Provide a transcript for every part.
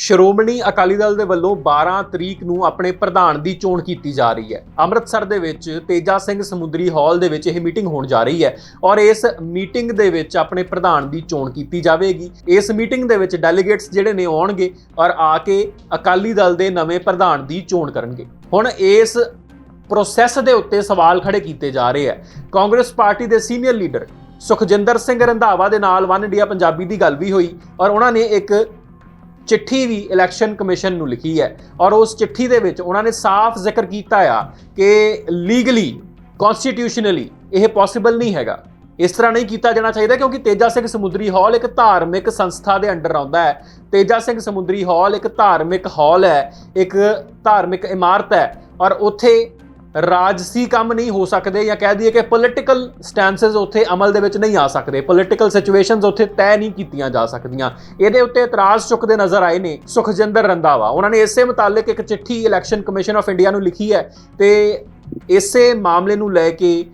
ਸ਼੍ਰੋਮਣੀ ਅਕਾਲੀ ਦਲ ਦੇ ਵੱਲੋਂ 12 ਤਰੀਕ ਨੂੰ ਆਪਣੇ ਪ੍ਰਧਾਨ ਦੀ ਚੋਣ ਕੀਤੀ ਜਾ ਰਹੀ ਹੈ। ਅੰਮ੍ਰਿਤਸਰ ਦੇ ਵਿੱਚ ਤੇਜਾ ਸਿੰਘ ਸਮੁੰਦਰੀ ਹਾਲ ਦੇ ਵਿੱਚ ਇਹ ਮੀਟਿੰਗ ਹੋਣ ਜਾ ਰਹੀ ਹੈ ਔਰ ਇਸ ਮੀਟਿੰਗ ਦੇ ਵਿੱਚ ਆਪਣੇ ਪ੍ਰਧਾਨ ਦੀ ਚੋਣ ਕੀਤੀ ਜਾਵੇਗੀ। ਇਸ ਮੀਟਿੰਗ ਦੇ ਵਿੱਚ ਡੈਲੀਗੇਟਸ ਜਿਹੜੇ ਨੇ ਆਉਣਗੇ ਔਰ ਆ ਕੇ ਅਕਾਲੀ ਦਲ ਦੇ ਨਵੇਂ ਪ੍ਰਧਾਨ ਦੀ ਚੋਣ ਕਰਨਗੇ। ਹੁਣ ਇਸ ਪ੍ਰੋਸੈਸ ਦੇ ਉੱਤੇ ਸਵਾਲ ਖੜੇ ਕੀਤੇ ਜਾ ਰਹੇ ਹੈ। ਕਾਂਗਰਸ ਪਾਰਟੀ ਦੇ ਸੀਨੀਅਰ ਲੀਡਰ ਸੁਖਜਿੰਦਰ ਸਿੰਘ ਰੰਧਾਵਾ ਦੇ ਨਾਲ ਵਨ ਇੰਡੀਆ ਪੰਜਾਬੀ ਦੀ ਗੱਲ ਵੀ ਹੋਈ ਔਰ ਉਹਨਾਂ ਨੇ ਇੱਕ ਚਿੱਠੀ ਵੀ ਇਲੈਕਸ਼ਨ ਕਮਿਸ਼ਨ ਨੂੰ ਲਿਖੀ ਹੈ ਔਰ ਉਸ ਚਿੱਠੀ ਦੇ ਵਿੱਚ ਉਹਨਾਂ ਨੇ ਸਾਫ਼ ਜ਼ਿਕਰ ਕੀਤਾ ਆ ਕਿ ਲੀਗਲੀ ਕਨਸਟੀਟਿਊਸ਼ਨਲੀ ਇਹ ਪੋਸੀਬਲ ਨਹੀਂ ਹੈਗਾ। ਇਸ ਤਰ੍ਹਾਂ ਨਹੀਂ ਕੀਤਾ ਜਾਣਾ ਚਾਹੀਦਾ ਕਿਉਂਕਿ ਤੇਜਾ ਸਿੰਘ ਸਮੁੰਦਰੀ ਹਾਲ ਇੱਕ ਧਾਰਮਿਕ ਸੰਸਥਾ ਦੇ ਅੰਡਰ ਆਉਂਦਾ ਹੈ। ਤੇਜਾ ਸਿੰਘ ਸਮੁੰਦਰੀ ਹਾਲ ਇੱਕ ਧਾਰਮਿਕ ਹਾਲ ਹੈ, ਇੱਕ ਧਾਰਮਿਕ ਇਮਾਰਤ ਹੈ ਔਰ ਉੱਥੇ ਰਾਜਸੀ ਕੰਮ ਨਹੀਂ ਹੋ ਸਕਦੇ ਜਾਂ ਕਹਿ ਦਈਏ ਕਿ ਪੋਲਿਟੀਕਲ ਸਟੈਂਸਸ ਉੱਥੇ ਅਮਲ ਦੇ ਵਿੱਚ ਨਹੀਂ ਆ ਸਕਦੇ ਪੋਲਿਟੀਕਲ ਸਿਚੁਏਸ਼ਨਸ ਉੱਥੇ ਤੈਅ ਨਹੀਂ ਕੀਤੀਆਂ ਜਾ ਸਕਦੀਆਂ। ਇਹਦੇ ਉੱਤੇ ਇਤਰਾਜ਼ ਚੁੱਕਦੇ ਨਜ਼ਰ ਆਏ ਨੇ ਸੁਖਜਿੰਦਰ ਰੰਧਾਵਾ। ਉਹਨਾਂ ਨੇ ਇਸੇ ਮੁਤਾਲਕ ਇੱਕ ਚਿੱਠੀ ਇਲੈਕਸ਼ਨ ਕਮਿਸ਼ਨ ਆਫ ਇੰਡੀਆ ਨੂੰ ਲਿਖੀ ਹੈ ਤੇ ਇਸੇ ਮਾਮਲੇ ਨੂੰ ਲੈ ਕੇ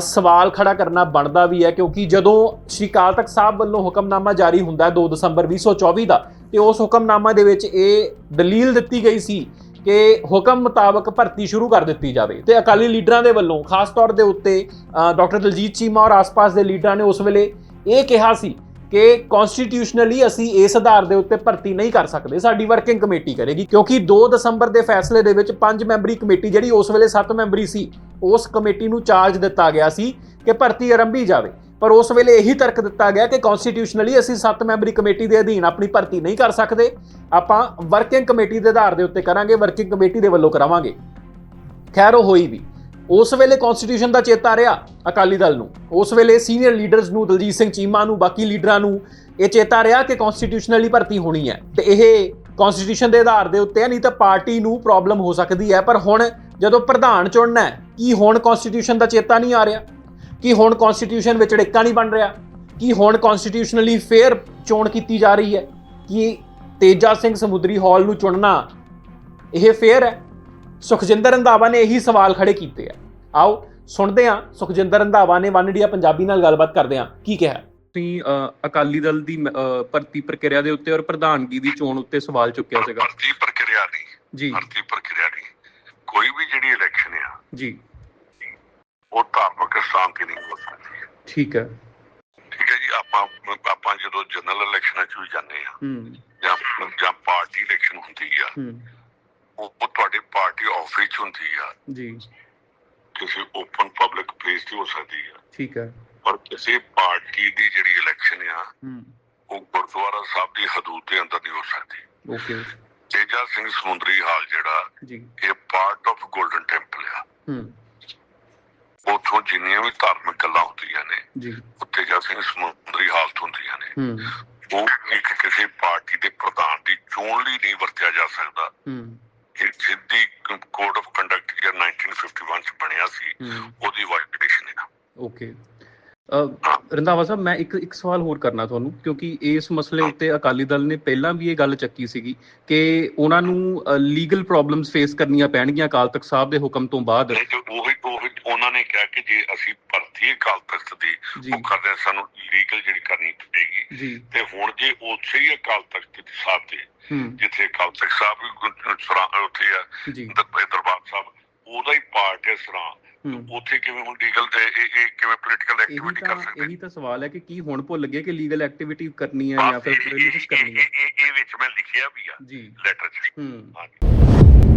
ਸਵਾਲ ਖੜਾ ਕਰਨਾ ਬਣਦਾ ਵੀ ਹੈ ਕਿਉਂਕਿ ਜਦੋਂ ਸ਼੍ਰੀ ਅਕਾਲ ਤਖਤ ਸਾਹਿਬ ਵੱਲੋਂ ਹੁਕਮਨਾਮਾ ਜਾਰੀ ਹੁੰਦਾ ਹੈ 2 ਦਸੰਬਰ 2024 ਦਾ, ਤੇ ਉਸ ਹੁਕਮਨਾਮਾ ਦੇ ਵਿੱਚ ਇਹ ਦਲੀਲ ਦਿੱਤੀ ਗਈ ਸੀ ਕਿ ਹੁਕਮ ਮੁਤਾਬਕ ਭਰਤੀ ਸ਼ੁਰੂ ਕਰ ਦਿੱਤੀ ਜਾਵੇ। ਤੇ ਅਕਾਲੀ ਲੀਡਰਾਂ ਦੇ ਵੱਲੋਂ ਖਾਸ ਤੌਰ ਦੇ ਉੱਤੇ ਅ, ਡਾਕਟਰ ਦਲਜੀਤ ਚੀਮਾ ਔਰ ਆਸ-ਪਾਸ ਦੇ ਲੀਡਰਾਂ ਨੇ ਉਸ ਵੇਲੇ ਇਹ ਕਿਹਾ ਸੀ ਕਿ ਕਨਸਟੀਟਿਊਸ਼ਨਲੀ ਅਸੀਂ ਇਸ ਆਧਾਰ ਦੇ ਉੱਤੇ ਭਰਤੀ ਨਹੀਂ ਕਰ ਸਕਦੇ। ਸਾਡੀ ਵਰਕਿੰਗ ਕਮੇਟੀ ਕਰੇਗੀ ਕਿਉਂਕਿ 2 ਦਸੰਬਰ ਦੇ ਫੈਸਲੇ ਦੇ ਵਿੱਚ 5 ਮੈਂਬਰੀ ਕਮੇਟੀ ਜਿਹੜੀ ਉਸ ਵੇਲੇ 7 ਮੈਂਬਰੀ ਸੀ ਉਸ ਕਮੇਟੀ ਨੂੰ ਚਾਰਜ ਦਿੱਤਾ ਗਿਆ ਸੀ ਕਿ ਭਰਤੀ ਆਰੰਭੀ ਜਾਵੇ। ਪਰ ਉਸ ਵੇਲੇ ਇਹੀ ਤਰਕ ਦਿੱਤਾ ਗਿਆ ਕਿ ਕਨਸਟੀਟਿਊਸ਼ਨਲੀ ਅਸੀਂ 7 ਮੈਂਬਰੀ ਕਮੇਟੀ ਦੇ ਅਧੀਨ ਆਪਣੀ ਭਰਤੀ ਨਹੀਂ ਕਰ ਸਕਦੇ। ਆਪਾਂ ਵਰਕਿੰਗ ਕਮੇਟੀ ਦੇ ਆਧਾਰ ਦੇ ਉੱਤੇ ਕਰਾਂਗੇ ਵਰਕਿੰਗ ਕਮੇਟੀ ਦੇ ਵੱਲੋਂ ਕਰਾਵਾਂਗੇ। ਖੈਰ, ਉਹ ਹੋਈ ਵੀ। ਉਸ ਵੇਲੇ ਕਨਸਟੀਟਿਊਸ਼ਨ ਦਾ ਚੇਤਾ ਰਿਹਾ ਅਕਾਲੀ ਦਲ ਨੂੰ। ਉਸ ਵੇਲੇ ਸੀਨੀਅਰ ਲੀਡਰਸ ਨੂੰ, ਦਲਜੀਤ ਸਿੰਘ ਚੀਮਾ ਨੂੰ, ਬਾਕੀ ਲੀਡਰਾਂ ਨੂੰ ਇਹ ਚੇਤਾ ਰਿਹਾ ਕਿ ਕਨਸਟੀਟਿਊਸ਼ਨਲੀ ਭਰਤੀ ਹੋਣੀ ਹੈ। ਤੇ ਇਹ ਕਨਸਟੀਟਿਊਸ਼ਨ ਦੇ ਆਧਾਰ ਦੇ ਉੱਤੇ ਨਹੀਂ ਤਾਂ ਪਾਰਟੀ ਨੂੰ ਪ੍ਰੋਬਲਮ ਹੋ ਸਕਦੀ ਹੈ। ਪਰ ਹੁਣ ਜਦੋਂ ਪ੍ਰਧਾਨ ਚੁਣਨਾ ਹੈ, ਕੀ ਹੁਣ ਕਨਸਟੀਟਿਊਸ਼ਨ ਦਾ ਚੇਤਾ ਨਹੀਂ ਆ ਰਿਹਾ? ਕੀ ਹੁਣ ਕਨਸਟੀਟਿਊਸ਼ਨ ਵਿੱਚ ੜਿੱਕਾ ਨਹੀਂ ਬਣ ਰਿਹਾ ਕੀ ਹੁਣ ਕਨਸਟੀਟਿਊਸ਼ਨਲੀ ਫੇਅਰ ਚੋਣ ਕੀਤੀ ਜਾ ਰਹੀ ਹੈ ਕੀ ਤੇਜਾ ਸਿੰਘ ਸਮੁੰਦਰੀ ਹਾਲ ਨੂੰ ਚੁਣਨਾ ਇਹ ਫੇਅਰ ਹੈ। ਸੁਖਜਿੰਦਰ ਰੰਧਾਵਾ ਨੇ ਇਹੀ ਸਵਾਲ ਖੜੇ ਕੀਤੇ ਆ। ਆਓ ਸੁਣਦੇ ਹਾਂ ਸੁਖਜਿੰਦਰ ਰੰਧਾਵਾ ਨੇ ਵਨ ਇੰਡੀਆ ਪੰਜਾਬੀ ਨਾਲ ਗੱਲਬਾਤ ਕਰਦੇ ਹਾਂ। ਕੀ ਕਿਹਾ? ਤੁਸੀਂ ਅਕਾਲੀ ਦਲ ਦੀ ਭਰਤੀ ਪ੍ਰਕਿਰਿਆ ਦੇ ਉੱਤੇ ਔਰ ਪ੍ਰਧਾਨਗੀ ਦੀ ਚੋਣ ਉੱਤੇ ਸਵਾਲ ਚੁੱਕਿਆ ਸੀਗਾ। ਭਰਤੀ ਪ੍ਰਕਿਰਿਆ ਨਹੀਂ ਜੀ। ਭਰਤੀ ਪ੍ਰਕਿਰਿਆ ਨਹੀਂ ਕੋਈ ਵੀ ਜਿਹੜੀ ਇਲੈਕਸ਼ਨ ਆ ਜੀ। ਉਹ ਧਾਰਮਿਕ ਸਥਾਨ ਤੇ ਨਹੀਂ ਹੋ ਸਕਦੀ ਠੀਕ ਹੈ। ਠੀਕ ਹੈ ਜੀ ਆਪਾਂ ਆਪਾਂ ਜਦੋਂ ਜਨਰਲ ਇਲੈਕਸ਼ਨਾਂ ਚ ਵੀ ਜਾਂਦੇ ਆ ਜਾਂ ਜਾਂ ਪਾਰਟੀ ਇਲੈਕਸ਼ਨ ਹੁੰਦੀ ਆ ਉਹ ਤੁਹਾਡੇ ਪਾਰਟੀ ਆਫਿਸ ਚ ਹੁੰਦੀ ਆ। ਜੀ। ਕਿਸੇ ਓਪਨ ਪਬਲਿਕ ਪਲੇਸ ਤੇ ਹੋ ਸਕਦੀ ਆ। ਠੀਕ ਹੈ। ਪਰ ਕਿਸੇ ਪਾਰਟੀ ਦੀ ਜਿਹੜੀ ਇਲੈਕਸ਼ਨ ਆ ਹੂੰ। ਉਹ ਗੁਰਦੁਆਰਾ ਸਾਹਿਬ ਦੀ ਹਦੂਦ ਦੇ ਅੰਦਰ ਨਹੀਂ ਹੋ ਸਕਦੀ। ਓਕੇ ਤੇਜਾ ਸਿੰਘ ਸਮੁੰਦਰੀ ਹਾਲ ਜਿਹੜਾ ਜੀ। ਇਹ ਪਾਰਟ ਆਫ 골ਡਨ ਟੈਂਪਲ ਆ। ਹੂੰ। ਉੱਥੋਂ ਜਿੰਨੀਆਂ ਵੀ ਧਾਰਮਿਕ ਗੱਲਾਂ ਹੁੰਦੀਆਂ ਨੇ ਜੀ। ਉਹ ਤੇਜਾ ਸਿੰਘ ਸਮੁੰਦਰੀ ਹਾਲਤ ਹੁੰਦੀਆਂ ਨੇ। ਹੂੰ। ਉਹ ਇੱਕ ਕਿਸੇ ਪਾਰਟੀ ਦੇ ਪ੍ਰਧਾਨ ਦੀ ਚੋਣ ਲਈ ਨਹੀਂ ਵਰਤਿਆ ਜਾ ਸਕਦਾ। ਹੂੰ। ਇਹ ਸਿੱਧੀ ਕੋਡ ਆਫ ਕੰਡਕਟ ਜਿਹੜਾ 1951 ਚ ਬਣਿਆ ਸੀ ਉਹਦੀ ਵਾਇਓਲੇਸ਼ਨ ਹੈ ਓਕੇ। ਅ, ਰੰਧਾਵਾ ਸਾਹਿਬ ਮੈਂ ਇੱਕ ਇੱਕ ਸਵਾਲ ਹੋਰ ਕਰਨਾ ਤੁਹਾਨੂੰ ਕਿਉਂਕਿ ਇਸ ਮਸਲੇ ਉੱਤੇ ਅਕਾਲੀ ਦਲ ਨੇ ਪਹਿਲਾਂ ਵੀ ਇਹ ਗੱਲ ਚੱਕੀ ਸੀਗੀ ਕਿ ਉਹਨਾਂ ਨੂੰ ਲੀਗਲ ਪ੍ਰੋਬਲਮਸ ਫੇਸ ਕਰਨੀਆਂ ਪੈਣਗੀਆਂ ਅਕਾਲ ਤਖਤ ਸਾਹਿਬ ਦੇ ਹੁਕਮ ਤੋਂ ਬਾਅਦ। ਉਹੀ ਨੇ ਕਿਹਾ ਕਿ ਜੇ ਅਸੀਂ ਭਰਤੀ ਅਕਾਲ ਤਖਤ ਦੀ ਉਹ ਕਰਦੇ ਸਾਨੂੰ ਲੀਗਲ ਜਿਹੜੀ ਕਰਨੀ ਪਏਗੀ। ਤੇ ਹੁਣ ਜੇ ਉੱਥੇ ਹੀ ਅਕਾਲ ਤਖਤ ਦੇ ਸਾਹਿਬ ਤੇ ਹੂੰ। ਜਿੱਥੇ ਅਕਾਲ ਤਖਤ ਸਾਹਿਬ ਉੱਥੇ ਆ ਦਰਬਾਰ ਸਾਹਿਬ ਉਹਦਾ ਹੀ ਪਾਰਟ ਹੈ ਸਰਾਂ। ਉੱਥੇ ਕਿਵੇਂ ਹੁਣ ਲੀਗਲ ਇਹ ਇਹ ਕਿਵੇਂ ਪੋਲੀਟੀਕਲ ਐਕਟੀਵਿਟੀ ਤਾਂ ਕਰ ਸਕਦੇ? ਇਹੀ ਤਾਂ ਸਵਾਲ ਹੈ ਕਿ ਕੀ ਹੁਣ ਭੁੱਲ ਗਏ ਕਿ ਲੀਗਲ ਐਕਟੀਵਿਟੀ ਕਰਨੀ ਹੈ ਜਾਂ ਫਿਰ ਰਿਲੀਜੀਅਸ ਕਰਨੀ ਹੈ? ਇਹ ਵਿੱਚ ਮੈਂ ਲਿਖਿਆ ਵੀ ਆ ਜੀ। ਲੈਟਰ 'ਚ। ਹਾਂਜੀ।